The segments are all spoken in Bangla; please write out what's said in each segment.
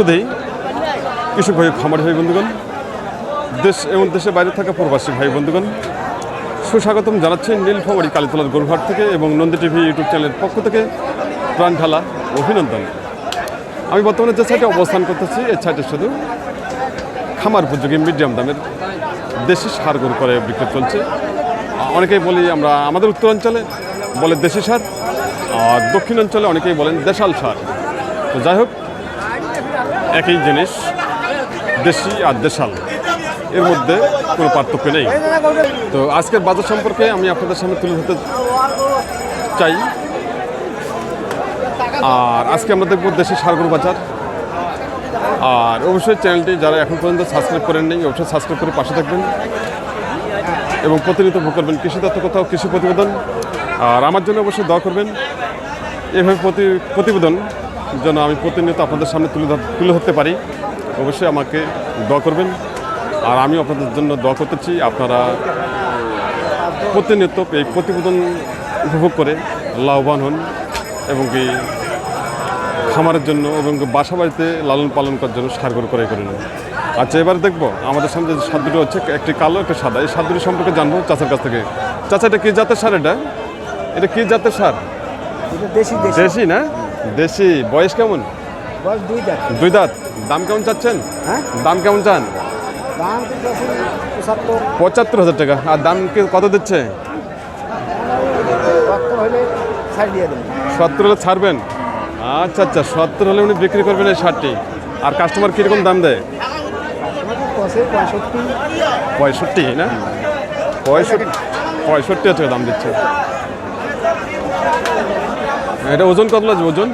সুদেই কৃষক ভাই, খামারি ভাই, বন্ধুগণ, দেশ এবং দেশের বাইরে থাকা প্রবাসী ভাই, বন্ধুগণ, সুস্বাগতম জানাচ্ছি নীলফামারি কালীতলার গরুহাট থেকে এবং নন্দী টিভি ইউটিউব চ্যানেলের পক্ষ থেকে প্রাণ ঢালা অভিনন্দন। আমি বর্তমানে যে সাইটে অবস্থান করতেছি, এই সাইটে শুধু খামার উপযোগী মিডিয়াম দামের দেশি সার গরু করে বিক্রি চলছে। অনেকেই বলি আমরা আমাদের উত্তরাঞ্চলে বলে দেশি সার, আর দক্ষিণাঞ্চলে অনেকেই বলেন দেশাল সার। তো যাই হোক একই জিনিস, দেশি আর দেশাল। এর মধ্যে কোনো পার্থক্য নেই। তো আজকের বাজার সম্পর্কে আমি আপনাদের সামনে তুলে ধরতে চাই। আর আজকে আমরা দেখব দেশি সারগরু বাজার। আর অবশ্যই চ্যানেলটি যারা এখন পর্যন্ত সাবস্ক্রাইব করেন নেই, অবশ্যই সাবস্ক্রাইব করে পাশে থাকবেন। এবং প্রতিনিয়ত ভোগ করবেন কৃষি তত্ত্ব কোথাও, কৃষি প্রতিবেদন। আর আমার জন্য অবশ্যই দোয়া করবেন। এভাবে প্রতি প্রতিবেদন যেন আমি প্রতিনিয়ত আপনাদের সামনে তুলে তুলে ধরতে পারি। অবশ্যই আমাকে দোয়া করবেন। আর আমি আপনাদের জন্য দোয়া করতেছি। আপনারা প্রতিনিয়ত এই প্রতিবেদন উপভোগ করে লাভবান হন এবং কি খামারের জন্য এবং বাসা বাড়িতে লালন পালন করার জন্য সার গরু করে করে নেন। আচ্ছা এবার দেখব আমাদের সামনে যে সার দুটো হচ্ছে একটি কালো একটা সাদা। এই সার দুটো সম্পর্কে জানব চাচার কাছ থেকে। চাচা এটা কী জাতের সার এটা? এটা কী জাতের সার? দেশি না? দেশি বয়স কেমন? বয়স দুই দাঁত। দুই দাঁত। দাম কেমন চাচ্ছেন? হ্যাঁ? দাম কেমন চান? দাম পঁচাত্তর। হাজার টাকা। আর দাম কি কত দিচ্ছে? সত্তর হলে ছাড়বেন? আচ্ছা আচ্ছা সত্তর হলে উনি বিক্রি করবেন এই শার্টটি আর কাস্টমার কীরকম দাম দেয়? পঁয়ষট্টি। পঁয়ষট্টি না? পঁয়ষট্টি পঁয়ষট্টি হাজার টাকা দাম দিচ্ছে। এটা ওজন কত লাগবে ওজন?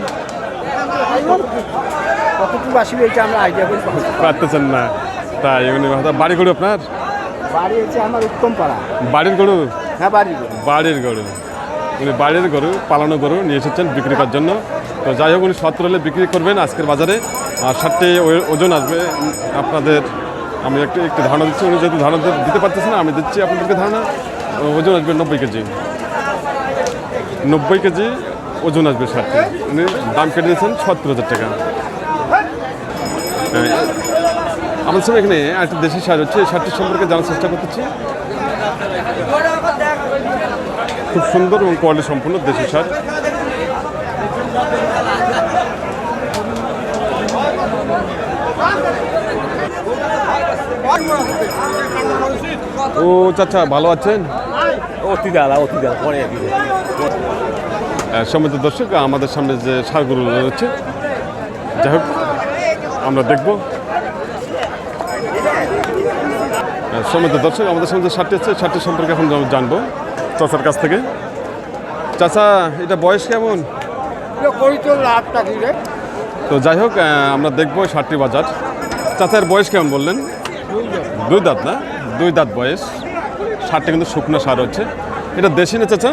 কতটুকু আসবে এটা আমরা আইডিয়া করে পারতেছেন না। তাই উনি বাড়ি গরু আপনার? বাড়ি হচ্ছে আমার উত্তম পাড়া। বাড়ির গরু? হ্যাঁ বাড়ি বাড়ির গরু। উনি বাড়ির গরু পালানো গরু নিয়ে এসেছেন বিক্রি করার জন্য। তো যাই হোক উনি সত্তর হলে বিক্রি করবেন আজকের বাজারে। আর ষাটটি ওজন আসবে। আপনাদের আমি একটু একটু ধারণা দিচ্ছি। উনি যেহেতু ধারণা দিতে- পারতেছেন না আমি দিচ্ছি আপনাদেরকে ধারণা। ওজন আসবে নব্বই কেজি। নব্বই কেজি ওজন আসবে ষাটটি উনি দাম কেটে দিয়েছেন সত্তর হাজার টাকা। আমার সামনে এখানে একটা দেশি সার হচ্ছে, এই সারটির সম্পর্কে জানার চেষ্টা করতেছি। খুব সুন্দর এবং কোয়ালিটি সম্পূর্ণ দেশি সার ও, চাচা, ভালো আছেন? অতি দালা অতি দালা পরে সম্মানিত দর্শক আমাদের সামনে যে সারগুলো রয়েছে যাই হোক আমরা দেখব। সম্মানিত দর্শক আমাদের সামনে যে সারটি আছে সারটি সম্পর্কে এখন জানব চাচার কাছ থেকে। চাচা এটা বয়স কেমন? তো যাই হোক আমরা দেখব ষাটটি বাজার। চাচার বয়স কেমন বললেন? দুই দাঁত না? দুই দাঁত বয়স। সারটি কিন্তু শুকনো সার হচ্ছে। এটা দেশি না চাচা?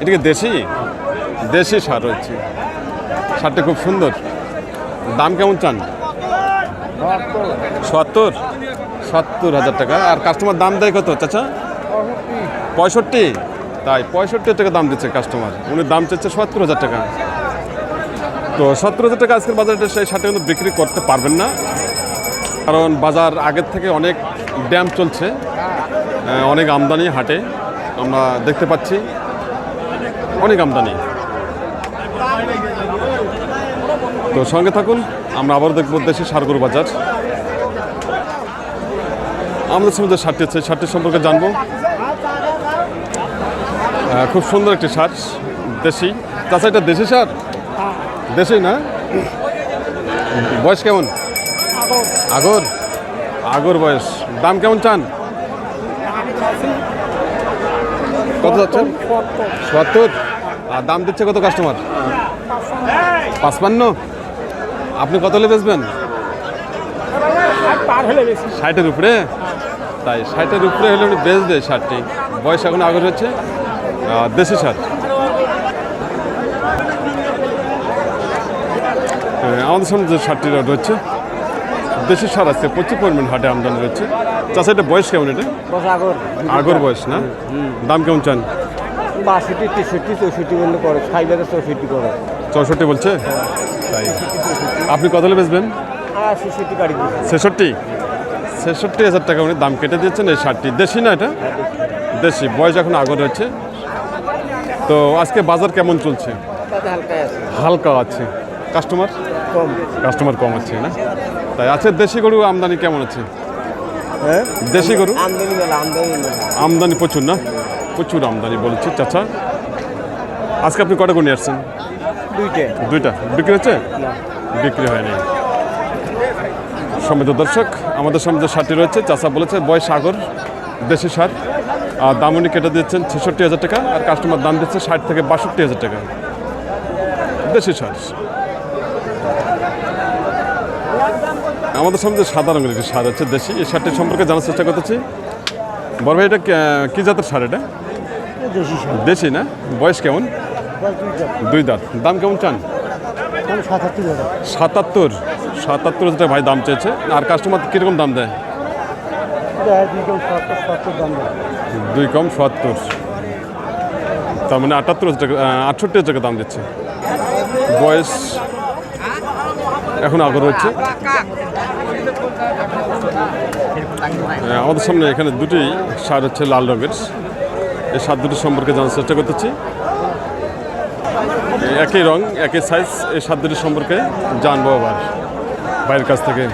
এটা কি দেশি? দেশি সার হচ্ছে সারটা খুব সুন্দর। দাম কেমন চান? সত্তর? সত্তর হাজার টাকা। আর কাস্টমার দাম দেয় কত, চাচা? পঁয়ষট্টি? তাই পঁয়ষট্টি টাকা দাম দিচ্ছে কাস্টমার উনি দাম চাচ্ছে সত্তর হাজার টাকা। তো সত্তর হাজার টাকা আজকের বাজারে সেই শার্টটা কিন্তু বিক্রি করতে পারবেন না। কারণ বাজার আগের থেকে অনেক ড্যাম চলছে। অনেক আমদানি হাটে। আমরা দেখতে পাচ্ছি। অনেক আমদানি। তো সঙ্গে থাকুন আমরা আবার দেখব দেশি সারগরু বাজার। আমাদের সঙ্গে যে শার্টটি আছে শার্টটি সম্পর্কে জানব। খুব সুন্দর একটি শার্ট দেশি। তাছাড়া এটা দেশি শার্ট দেশি না? বয়স কেমন? আগর। আগর বয়স। দাম কেমন চান? কত যাচ্ছেন সত্তর। আর দাম দিচ্ছে কত কাস্টমার? পাঁচপান্ন? আপনি কত হলে বেচবেন? ষাটের উপরে? তাই ষাটের উপরে হলে উনি বেচবে ষাটটি। বয়স এখন আগর হচ্ছে দেশি হ্যাঁ, আমাদের সামনে যে ষাটটি শার্টটি রয়েছে দেশি সার আছে প্রচুর পরিমাণ হাটে আমদানি রয়েছে চাষা এটা বয়স কেমন এটা? আগর। আগর বয়স না? দাম কেমন চান? বাষট্টি তেষট্টি চৌষট্টি বললে করে ষাট হাজার চৌষট্টি করে। চৌষট্টি বলছে? তাই। আপনি কত হলে বেচবেন? ছেষট্টি ছেষট্টি? হাজার টাকা উনি দাম কেটে দিয়েছেন এই শার্টটি দেশি না এটা? দেশি। বয়স এখন আগর রয়েছে তো আজকে বাজার কেমন চলছে? হালকা আছে। কাস্টমার? কম। কাস্টমার কম আছে না? তাই আছে দেশি গরু আমদানি কেমন আছে? হ্যাঁ? দেশি গরু? আমদানি আমদানি প্রচুর না? প্রচুর আমদানি বলেছি চাচা। আজকে আপনি কটা গরু নিয়ে আসছেন? দুইটে। দুইটা। বিক্রি হচ্ছে? না। বিক্রি হয়নি। সমিত দর্শক আমাদের সামনে যে শার্টটি রয়েছে চাচা বলেছে বয়স সাগর দেশি সার। আর দাম উনি কেটে দিচ্ছেন ছেষট্টি হাজার টাকা আর কাস্টমার দাম দিচ্ছে ষাট থেকে বাষট্টি হাজার টাকা। দেশি সার। আমাদের সামনে যে সাদা রঙের একটি সার আছে দেশি এই শার্টটি সম্পর্কে জানার চেষ্টা করতেছি। বড় ভাই এটা কি জাতের সার এটা? দেশি না? বয়স কেমন? দুই দাঁত। দাম কেমন চান? সাতাত্তর সাতাত্তর? সাতাত্তর হাজার ভাই দাম চেয়েছে। আর কাস্টমার কীরকম দাম দেয়? দুই কম সত্তর তার মানে আটাত্তর হাজার টাকা আটষট্টি হাজার টাকা দাম দিচ্ছে। বয়স এখন আগর হচ্ছে। আমাদের সামনে এখানে দুটি সার হচ্ছে লাল রঙের। এই সার দুটি সম্পর্কে জানার চেষ্টা করতেছি। একই রং একই সাইজ এই সার দুটি সম্পর্কে জানব আবার বাইরের কাছ থেকে।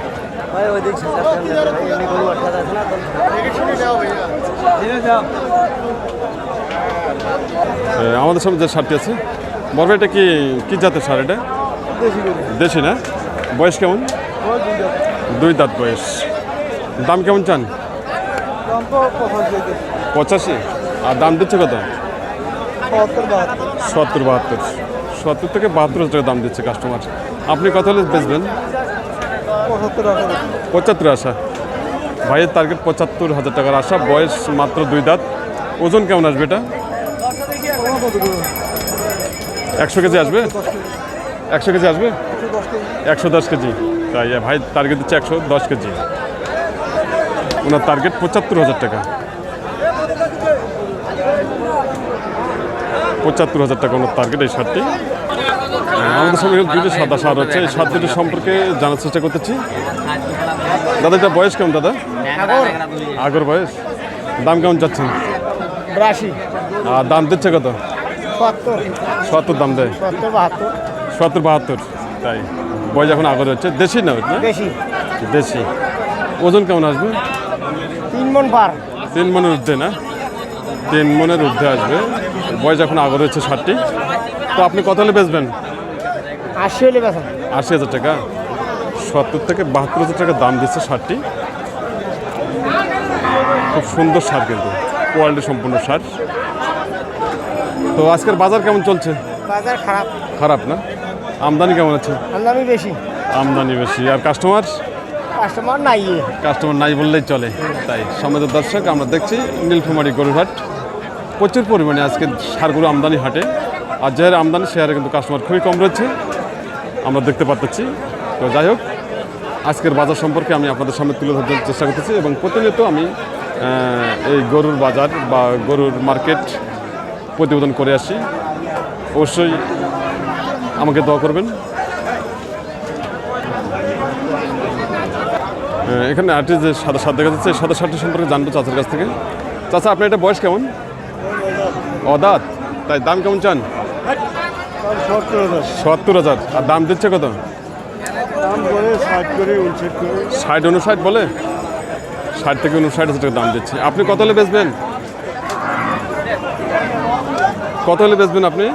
আমাদের সামনে যে শার্টটি আছে বড় এটা কি কি জাতের সার এটা? দেশি না? বয়স কেমন? দুই দাঁত বয়স। দাম কেমন চান? পঁচাশি। আর দাম দিচ্ছে কত? সত্তর বাহাত্তর। সত্তর থেকে বাহাত্তর হাজার টাকা দাম দিচ্ছে কাস্টমার আপনি কত হলে বেচবেন? পঁচাত্তর আশা। ভাইয়ের টার্গেট পঁচাত্তর হাজার টাকার আশা। বয়স মাত্র দুই দাঁত। ওজন কেমন আসবে এটা? একশো কেজি আসবে? একশো কেজি আসবে? একশো দশ কেজি। তাই ভাই টার্গেট দিচ্ছে একশো দশ কেজি। ওনার টার্গেট পঁচাত্তর হাজার টাকা। পঁচাত্তর হাজার টাকা ওনার টার্গেট এই শার্টটি আমাদের সঙ্গে দুটো সাদা সার হচ্ছে এই সার দুটি সম্পর্কে জানার চেষ্টা করতেছি। দাদা এটা বয়স কেমন দাদা? আগর বয়স। দাম কেমন যাচ্ছেন আর দাম দিচ্ছে কত? সত্তর। দাম দেয়। সত্তর বাহাত্তর। তাই। বয়স এখন আগর হচ্ছে। দেশি না দেশি। ওজন কেমন আসবে? তিন মন পার। তিন মনের ঊর্ধ্বে না? তিন মনের ঊর্ধ্বে আসবে। বয়স এখন আগর হচ্ছে ষাটটি। তো আপনি কত হলে বেচবেন? আশি হলে বেচা আশি হাজার টাকা। সত্তর থেকে বাহাত্তর হাজার টাকা দাম দিচ্ছে ষাটটি। খুব সুন্দর সার কিন্তু। কোয়ালিটি সম্পূর্ণ সার। তো আজকের বাজার কেমন চলছে? বাজার খারাপ। খারাপ না? আমদানি কেমন আছে? আমদানি বেশি। আমদানি বেশি। আর কাস্টমার কাস্টমার নাই। কাস্টমার নাই বললেই চলে। তাই সমাজের দর্শক, আমরা দেখছি নীলফামারি গরুরহাট। প্রচুর পরিমাণে আজকে সারগুলো আমদানি হাটে। আর যে আমদানি হারে কিন্তু কাস্টমার খুবই কম রয়েছে। আমরা দেখতে পাচ্ছি তো যাই হোক, আজকের বাজার সম্পর্কে আমি আপনাদের সামনে তুলে ধরতে চেষ্টা করতেছি এবং প্রতিনিয়ত আমি এই গরুর বাজার বা গরুর মার্কেট প্রতিবেদন করে আসি। অবশ্যই আমাকে দোয়া করবেন। এখানে আটটি যে সাদা সার দেখা যাচ্ছে, সাদা সারটি সম্পর্কে জানব চাচার কাছ থেকে। চাচা, আপনার এটা বয়স কেমন? অদাত। তাই দাম কেমন চান? সত্তর হাজার। আর দাম দিচ্ছে কত? ষাট করে উনষাট করে ষাট উনষাট বলে? ষাট থেকে উনষাট হাজার টাকা দাম দিচ্ছে। আপনি কত হলে বেচবেন? কত হলে বেচবেন আপনি?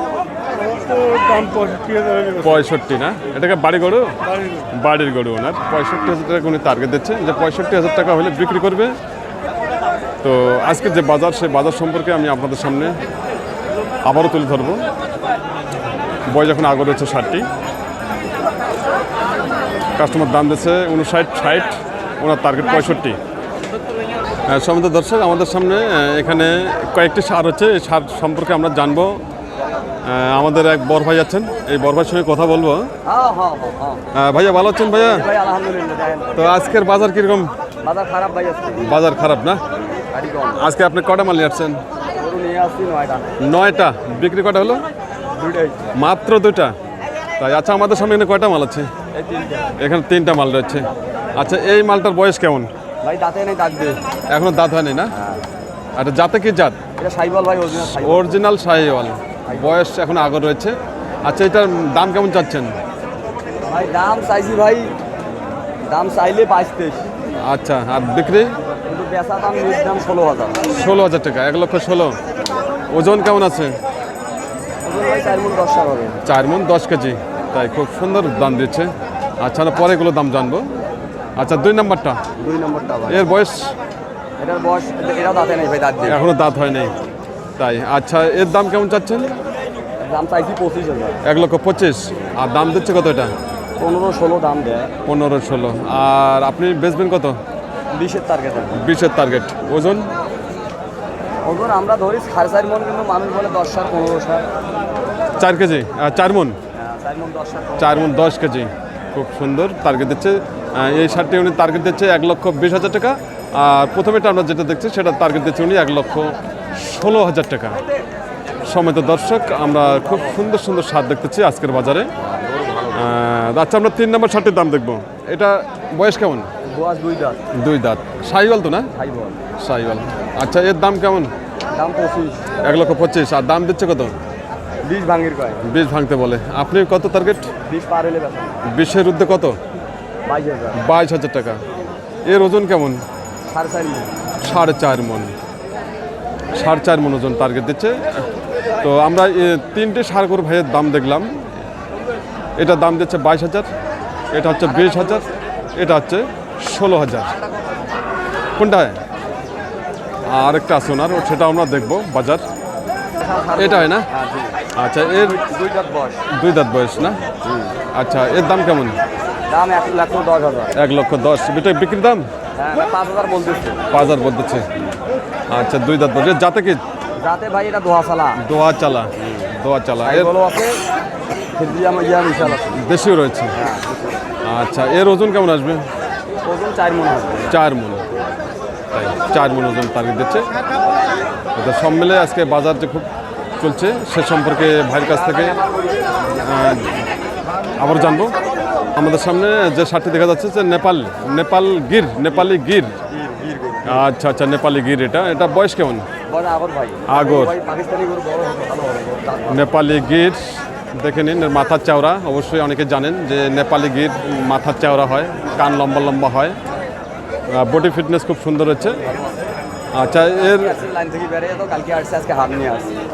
পঁয়ষট্টি না? এটাকে বাড়ি গরু? বাড়ির গরু। ওনার। পঁয়ষট্টি হাজার টাকা উনি টার্গেট দিচ্ছে যে পঁয়ষট্টি হাজার টাকা হলে বিক্রি করবে। তো আজকের যে বাজার সেই বাজার সম্পর্কে আমি আপনাদের সামনে আবারও তুলে ধরবো। বয় যখন আগর রয়েছে ষাটটি। কাস্টমার দাম দিচ্ছে উনষাট ষাট। ওনার টার্গেট পঁয়ষট্টি। সমিত দর্শক আমাদের সামনে এখানে কয়েকটি সার হচ্ছে। এই সার সম্পর্কে আমরা জানব। আমাদের এক বড় ভাই আছেন। এই বড় ভাইয়ের সঙ্গে কথা বলব। হ্যাঁ হ্যাঁ হ্যাঁ ভাইয়া ভালো আছেন ভাইয়া? তো আজকের বাজার কীরকম? বাজার খারাপ ভাই বাজার খারাপ না? আজকে আপনি কটা মাল নিয়ে আসছেন? নয়টা। বিক্রি কটা হলো? মাত্র দুইটা। তাই আচ্ছা আমাদের সামনে এখানে কয়টা মাল আছে? এখানে তিনটা মাল রয়েছে। আচ্ছা এই মালটার বয়স কেমন? ভাই দাঁতে নেই দাঁত দিয়ে। এখনও দাঁত হয়নি না? আচ্ছা জাতে কি জাত? এটা সাইবল ভাই অরিজিনাল সাইবল বয়স এখন আগর রয়েছে। আচ্ছা এটার দাম কেমন চাচ্ছেন? ভাই দাম চাইছি ভাই দাম চাইলে বাইশ তেইশ। আচ্ছা আর বিক্রি? কিন্তু বেচা দাম দাম ষোলো হাজার। ষোলো হাজার টাকা এক লক্ষ ষোলো। ওজন কেমন আছে? চার মন দশ কেজি। তাই খুব সুন্দর দাম দিচ্ছে। আচ্ছা পরে এগুলো দাম জানব। আচ্ছা দুই নম্বরটা? দুই নম্বরটা এর বয়স? এটার বয়স এটাও দাঁতে নেই ভাই দাঁত এখনও দাঁত হয়নি তাই। আচ্ছা এর দাম কেমন চাচ্ছেন? দাম চাইছি পঁচিশ হাজার। এক লক্ষ পঁচিশ। আর দাম দিচ্ছে কত এটা? পনেরো ষোলো দাম দেয়। পনেরো ষোলো। আর আপনি বেচবেন কত? বিশের টার্গেট বিশের টার্গেট ওজন? ওজন আমরা ধরি সাড়ে চার মন কিন্তু মানুষ বলে দশ সার পনেরো সার। চার কেজি? চার মন? হ্যাঁ, চার মন দশ সার চার মন দশ কেজি। খুব সুন্দর টার্গেট দিচ্ছে। এই শার্টটি উনি টার্গেট দিচ্ছে এক লক্ষ বিশ হাজার টাকা। আর প্রথমেটা আমরা যেটা দেখছি সেটা টার্গেট দিচ্ছে উনি এক লক্ষ ষোলো হাজার টাকা। সমেত দর্শক আমরা খুব সুন্দর সুন্দর শার্ট দেখতেছি আজকের বাজারে। আচ্ছা আমরা তিন নম্বর শার্টের দাম দেখব। এটা বয়স কেমন? দুই দাঁত। দুই দাঁত। সাইওয়াল তো না? সাইওয়াল। আচ্ছা এর দাম কেমন? দাম পঁচিশ। এক লক্ষ পঁচিশ। আর দাম দিচ্ছে কত? বিশ ভাঙির কয়। বিশ ভাঙতে বলে। আপনি কত টার্গেট বিশ পার হলে বিশের ঊর্ধ্বে কত? বাইশ হাজার। টাকা। এর ওজন কেমন? সাড়ে চার সাড়ে চার মন। সাড়ে চার মন ওজন টার্গেট দিচ্ছে। তো আমরা তিনটে সার গরু ভাইয়ের দাম দেখলাম। এটা দাম দিচ্ছে বাইশ হাজার এটা হচ্ছে বিশ হাজার এটা হচ্ছে ষোলো হাজার। কোনটা? আর একটা আছে ওনার ও সেটা আমরা দেখব বাজার। এটা হয় না? আচ্ছা এর দুই দাঁত বয়স। দুই দাঁত বয়স না? আচ্ছা এর দাম কেমন? দাম এক লাখ দশ হাজার। এক লক্ষ দশ। এটা বিক্রির দাম? হ্যাঁ পাঁচ হাজার বলতেছে। পাঁচ হাজার বলতেছে। আচ্ছা দুই দাঁত এর যাতে কি? যাতে ভাই এটা দোয়া চালা দোয়া চালা দোয়া চালা এগুলো আছে ফেব্রিয়াম ইয়া মিশাল আছে। দেশিও রয়েছে? আচ্ছা এর ওজন কেমন আসবে? ওজন চার মন হবে। চার মন। তাই চার মন ওজন টার্গেট দিচ্ছে। তো সব মিলে আজকে বাজার যে খুব চলছে সে সম্পর্কে ভাইয়ের কাছ থেকে আবার জানব। আমাদের সামনে যে শার্টটি দেখা যাচ্ছে যে নেপাল নেপাল গির নেপালি গির। আচ্ছা আচ্ছা নেপালি গির এটা? এটা বয়স কেমন? আগর। নেপালি গির দেখে নিন মাথার চাওড়া। অবশ্যই অনেকে জানেন যে নেপালি গির মাথার চাওড়া হয় কান লম্বা লম্বা হয়। বডি ফিটনেস খুব সুন্দর হচ্ছে। আচ্ছা এর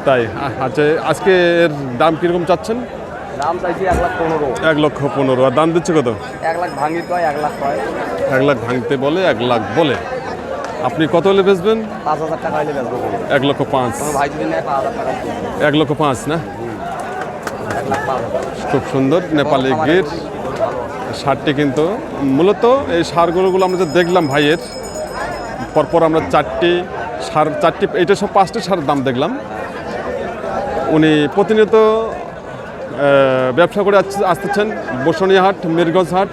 তাই আচ্ছা আজকে এর দাম কীরকম চাচ্ছেন? দাম চাইছি এক লাখ পনেরো। এক লক্ষ পনেরো। আর দাম দিচ্ছে কত? এক লাখ এক লাখ কয় এক লাখ ভাঙতে বলে এক লাখ বলে। আপনি কত হলে বেচবেন? পাঁচ হাজার টাকা হলে বেচবো। এক লক্ষ পাঁচ। ভাই যদি নেয় পাঁচ হাজার টাকা এক লক্ষ পাঁচ না? খুব সুন্দর নেপালি গির। সারটি কিন্তু মূলত এই সারগুলোগুলো আমরা যে দেখলাম ভাইয়ের পরপর আমরা চারটি সার চারটি এইটা সব পাঁচটি সারের দাম দেখলাম। উনি প্রতিনিয়ত ব্যবসা করে আসতেছেন বসুনিয়া হাট মিরগঞ্জ হাট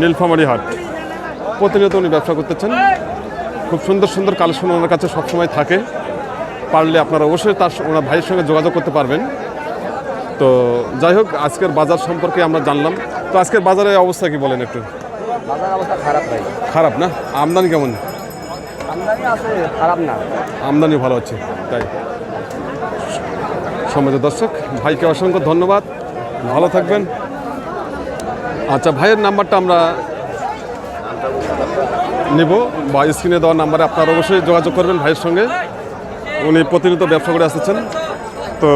নীলফামারী হাট। প্রতিনিয়ত উনি ব্যবসা করতেছেন। খুব সুন্দর সুন্দর কালেকশন ওনার কাছে সবসময় থাকে। পারলে আপনারা অবশ্যই তার ওনার ভাইয়ের সঙ্গে যোগাযোগ করতে পারবেন। তো যাই হোক আজকের বাজার সম্পর্কে আমরা জানলাম। তো আজকের বাজারের অবস্থা কি বলেন একটু? খারাপ না? আমদানি কেমন? আমদানি খারাপ না। আমদানি ভালো হচ্ছে তাই। সমাজের দর্শক ভাইকে অসংখ্য ধন্যবাদ। ভালো থাকবেন। আচ্ছা ভাইয়ের নাম্বারটা আমরা নেব বা স্ক্রিনে দেওয়ার নাম্বারে আপনারা অবশ্যই যোগাযোগ করবেন ভাইয়ের সঙ্গে। উনি প্রতিনিয়ত ব্যবসা করে আসতেছেন। তো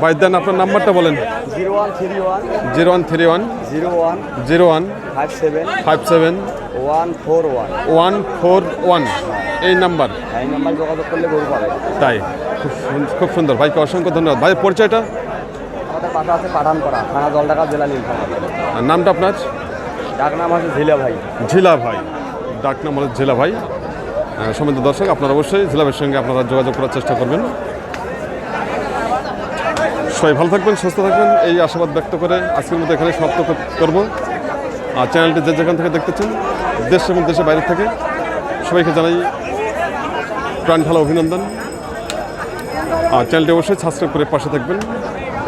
ভাই দেন আপনার নাম্বারটা বলেন। Zero one three one. Zero one. Three one zero one zero one five seven. Five seven one four one. One four one এই নাম্বার। এই নাম্বার যোগাযোগ করলে গরু পাবে তাই। খুব খুব সুন্দর। ভাইকে অসংখ্য ধন্যবাদ। ভাইয়ের পরিচয়টা? আমাদের পাশে আছে পাঠানপাড়া থানা জলঢাকা জেলা নীলফামারী। আর নামটা আপনার? ডাক নাম ঝিলা ভাই। ঝিলা ভাই। ডাক নাম হলো ঝিলা ভাই। সমিত দর্শক, আপনারা অবশ্যই ঝিলা ভাইয়ের সঙ্গে আপনারা যোগাযোগ করার চেষ্টা করবেন। সবাই ভালো থাকবেন, সুস্থ থাকবেন, এই আশাবাদ ব্যক্ত করে আজকের মতো এখানে সমাপ্ত করব। আর চ্যানেলটি যে যেখান থেকে দেখতেছেন, দেশ এবং দেশের বাইরে থেকে, সবাইকে জানাই প্রাণ ঢালা অভিনন্দন। আর চ্যানেলটি অবশ্যই সাবস্ক্রাইব করে পাশে থাকবেন।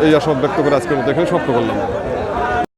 এই আশাবাদ ব্যক্ত করে আজকের মতো এখানে সমাপ্ত করলাম।